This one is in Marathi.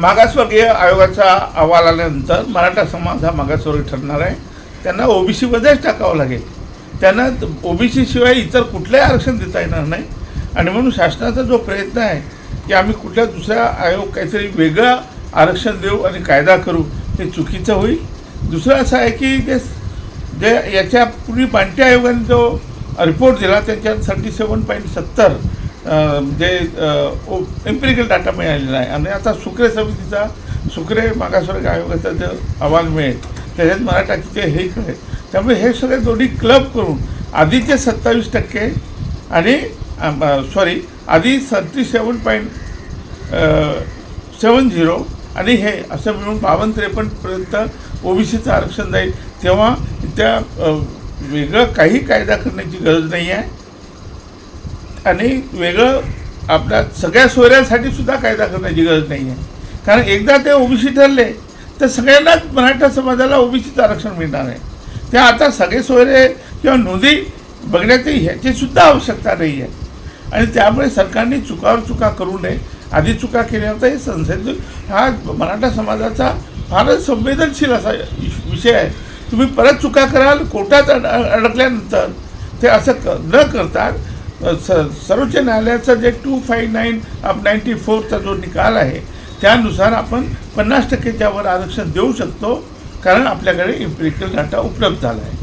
मागासवर्गीय आयोगाचा अहवाल आल्यानंतर मराठा समाज हा मागासवर्गीय ठरणार आहे. त्यांना ओबीसीमध्येच टाकावं लागेल. त्यांना ओबीसीशिवाय इतर कुठलंही आरक्षण देता येणार नाही. आणि म्हणून शासनाचा जो प्रयत्न आहे की आम्ही कुठल्या दुसऱ्या आयोग काहीतरी वेगळं आरक्षण देऊ आणि कायदा करू ते चुकीचं होईल. दुसरं असं आहे की जे जे याच्या पूर्वी बांटी आयोगाने जो रिपोर्ट दिला त्याच्यात थर्टी सेवन पॉईंट सत्तर जे एम्पिरिकल डाटा मिळालेला आहे. आणि आता सुक्रे समितीचा सुक्रे मागासवर्ग आयोगाचा जो अहवाल मिळेल त्याच्यात मराठाचे हे कळेल त्यामुळे हे सगळे दोन्ही क्लब करून आधीचे सत्तावीस टक्के आणि सॉरी आधी thirty seven point seven zero आणि हे असं मिळून बावन्न त्रेपन्नपर्यंत ओबीसीचं आरक्षण जाईल. तेव्हा त्या वेगळं काही कायदा करण्याची गरज नाही आहे. आणि वेगळं आपल्या सगळ्या सोयऱ्यांसाठी सुद्धा कायदा करण्याची गरज नाही आहे कारण एकदा ते ओबीसी ठरले तर सगळ्यांनाच मराठा समाजाला ओबीसीचं आरक्षण मिळणार आहे. ते आता सगळे सोयरे किंवा नोंदी बघण्याची ह्याची सुद्धा आवश्यकता नाही आहे आणि त्यामुळे सरकारने चुकावर चुका करू नये आधी चुका केल्यानंतर हे संसद हा मराठा समाजाचा फारच संवेदनशील असा विषय आहे. तुम्ही परत चुका कराल कोर्टात अड अडकल्यानंतर ते असं क न करता स सर्वोच्च न्यायालयाचा जे two five nine of ninety four जो निकाल आहे त्यानुसार आपण पन्नास टक्केच्यावर आरक्षण देऊ शकतो कारण आपल्याकडे इम्पेरिकल डाटा उपलब्ध झाला आहे.